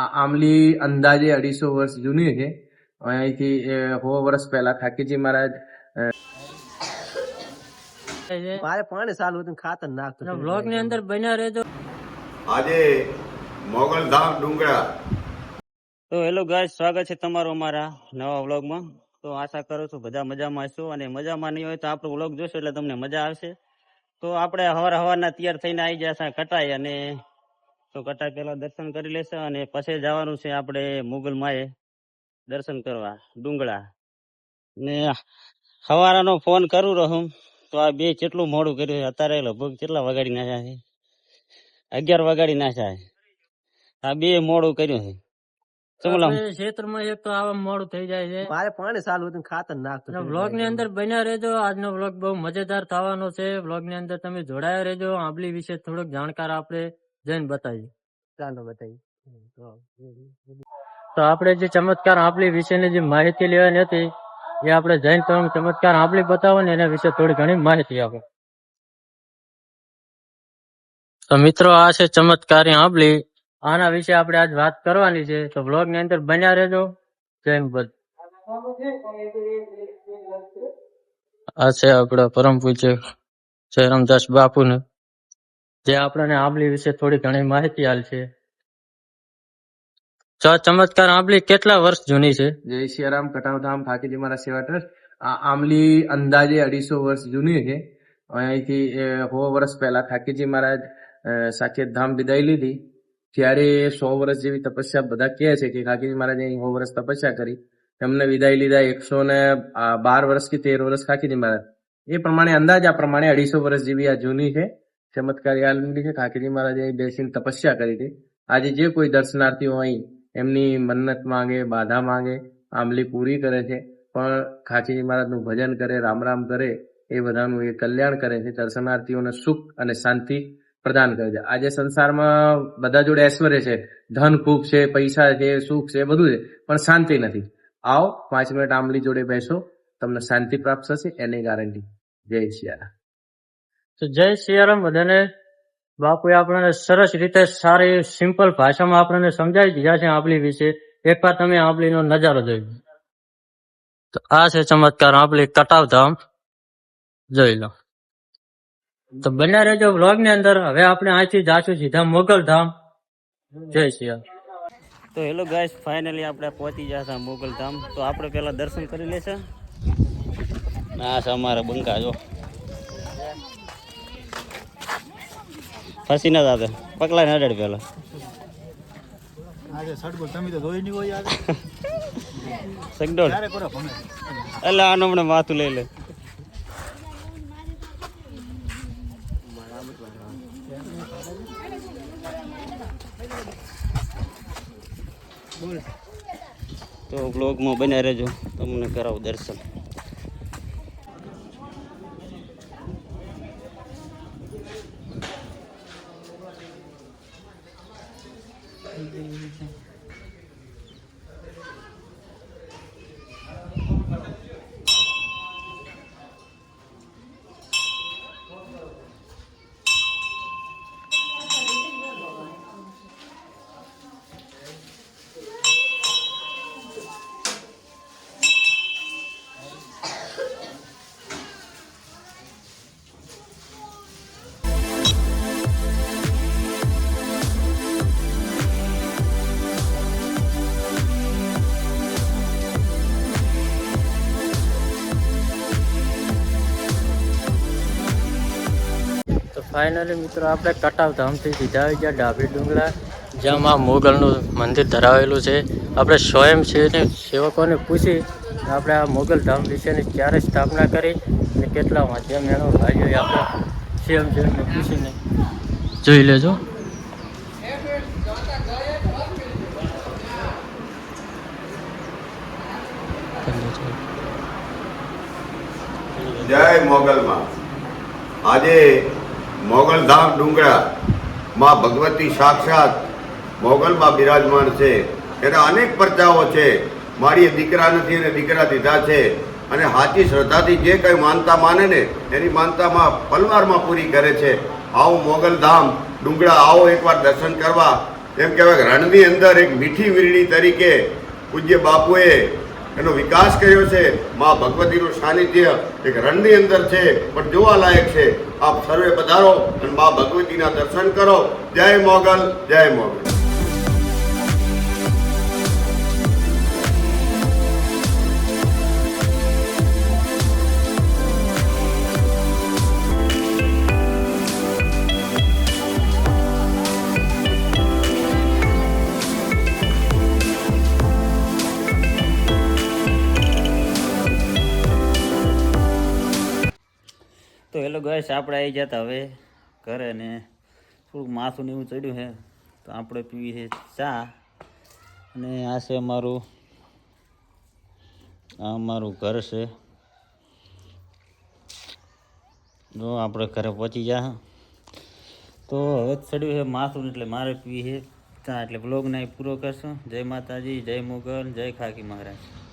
આ આમલી અંદાજે અઢીસો વર્ષ જૂની છે. અહીંથી સો વર્ષ પહેલા ઠાકીજી મહારાજ મારે પાણી ચાલુ હતું ખાતર નાખતો બ્લોગની અંદર બન્યા રહેજો. આજે મોગલધામ ડુંગરા. તો હેલો ગાઈસ સ્વાગત છે તમારું અમારા નવા વ્લોગમાં તો આશા કરું છું બધા મજામાં હશો અને મજામાં નહીં હોય તો આપણો વ્લોગ જોશો એટલે તમને મજા આવશે. તો આપણે હવાર હવારના તૈયાર થઈને આવી જશે કટાઈ અને તો કટાઈ પહેલા દર્શન કરી લેશે અને પછી જવાનું છે આપણે મુગલ માએ દર્શન કરવા ડુંગળા. ને હવારાનો ફોન કરું રહું તો આ બે કેટલું મોડું કર્યું છે અત્યારે લગભગ કેટલા વગાડી નાખ્યા છે? અગિયાર વગાડી નાખ્યા છે. આ બે મોડું કર્યું છે. ક્ષેત્રમાં એક તો આવા મોડું થઈ જાય છે. મારે પાણી ચાલુ હતું ખાતર નાખતો બ્લોગની અંદર બન્યા રહેજો. આજનો બ્લોગ બહુ મજેદાર થવાનો છે. બ્લોગની અંદર તમે જોડાયા રહેજો. આંબલી વિશે થોડુંક જાણકાર આપણે જઈને બતાવી ચાલો બતાવી તો આપણે જે ચમત્કાર આંબલી વિશેની જે માહિતી લેવાની હતી, એ આપણે જઈને તમે ચમત્કાર આંબલી બતાવો ને એના વિશે થોડી ઘણી માહિતી આપો. તો મિત્રો, આ છે ચમત્કારી આંબલી આના વિશે આપણે આજ વાત કરવાની છે. તો બ્લોગની અંદર બન્યા રહેજો. જય બધ આ છે આપણા પરમ પૂજ્ય જયરામદાસ બાપુ ને જે આપણને આંબલી વિશે થોડી ઘણી માહિતી આલ છે. તો ચમત્કાર, આંબલી કેટલા વર્ષ જૂની છે? જય સિયારામ, કટાવધામ ઠાકીજી મારા સેવા ટ્રસ્ટ. આ આંબલી અંદાજે અઢીસો વર્ષ જૂની છે. અહીંથી સો વર્ષ પહેલા ખાકીજી મહારાજ સાકેત ધામ વિદાય લીધી. ત્યારે સો વર્ષ જેવી તપસ્યા બધા કહે છે કે ખાકીજી મહારાજે અહીં સો વર્ષ તપસ્યા કરી. એમને વિદાય લીધા એકસો ને બાર વર્ષ કે તેર વર્ષ ખાકીજી મહારાજ. એ પ્રમાણે અંદાજ, આ પ્રમાણે અઢીસો વર્ષ જેવી આ જૂની છે. ચમત્કારી આલમી છે. ઠાકીજી મહારાજે બેસીને તપસ્યા કરી હતી. આજે જે કોઈ દર્શનાર્થીઓ અહીં એમની મન્નત માંગે, બાધા માંગે, આંબલી પૂરી કરે છે, પણ ખાચીજી મહારાજનું ભજન કરે, રામ રામ કરે, એ બધાનું એ કલ્યાણ કરે છે, દર્શનાર્થીઓને સુખ અને શાંતિ પ્રદાન કરે છે. આજે સંસારમાં બધા જોડે ઐશ્વર્ય છે. ધન ખૂબ છે, પૈસા છે, સુખ છે, બધું છે, પણ શાંતિ નથી. આવો પાંચ મિનિટ આંબલી જોડે બેસો, તમને શાંતિ પ્રાપ્ત થશે, એની ગારંટી જય સિયારામ તો જય સિયારામ બધાને. બાપુએ આપણને સરસ રીતે સારી સિમ્પલ ભાષામાં આપણને સમજાવી દીધા છે આંબલી વિશે. એકવાર તમે આંબલીનો નજારો જોઈ લો. તો આ છે ચમત્કાર આંબલી કટાવધામ. જોઈ લો. તો બન્યા રહેજો વ્લોગની અંદર. હવે આપણે અહીંથી જાશું સીધા મોગલ ધામ જય સિયારામ. તો હેલો ગાઈસ ફાઇનલી આપણે પહોંચી ગયા છે મોગલ ધામ તો આપણે પહેલા દર્શન કરી લેશે. ના છે અમારા બંકા જો. ફસી ના જાતે પકલા ને અડાડ પેલા. સગડોળ. એટલે આનો હમણાં માથું લઈ લે. તો બ્લોગમાં બન્યા રહેજો. તમને કરાવું દર્શન. ફાઇનલી મિત્રો, આપણે કટાવ ધામથી સીધા આવી ગયા ડાભી ડુંગરા, જ્યાં માં મોગલનું મંદિર ધરાવેલું છે. આપણે સ્વયં છે સેવકોને પૂછી આપણે આ મોગલ ધામ વિશેની ક્યારે સ્થાપના કરી અને કેટલા વાંચ્યા મેળો ભાઈઓ આપણે સેમ સેવને પૂછીને જોઈ લેજો. જય મોગલમાં. આજે મોગલધામ ડુંગરા માં ભગવતી સાક્ષાત મોગલમાં બિરાજમાન છે. એના અનેક પરચાઓ છે. મારી દીકરા નથી અને દીકરા દીધા છે. અને સાચી શ્રદ્ધાથી જે કંઈ માનતા માને ને, એની માનતામાં પલવારમાં પૂરી કરે છે. આવો મોગલધામ ડુંગરા, આવો એકવાર દર્શન કરવા. એમ કહેવાય રણની અંદર એક મીઠી વીરડી તરીકે પૂજ્ય બાપુએ એનો વિકાસ કર્યો છે. મા ભગવતીનું સાનિધ્ય એક રણની અંદર છે, પણ જોવાલાયક છે. આપ સર્વે પધારો અને મા ભગવતીના દર્શન કરો. જય મોગલ જય મોગલ. તો આપણે આવી જતા હવે ઘરે ને થોડુંક માથું ને એવું ચડ્યું છે. તો આપણે પીવી છે ચા. અને આ છે અમારું, આ અમારું ઘર છે. જો આપણે ઘરે પહોંચી જા. તો હવે ચડ્યું છે માથું એટલે મારે પીવી છે ચા. એટલે બ્લોગને પૂરો કરશું. જય માતાજી, જય મુગલ, જય ખાકી મહારાજ.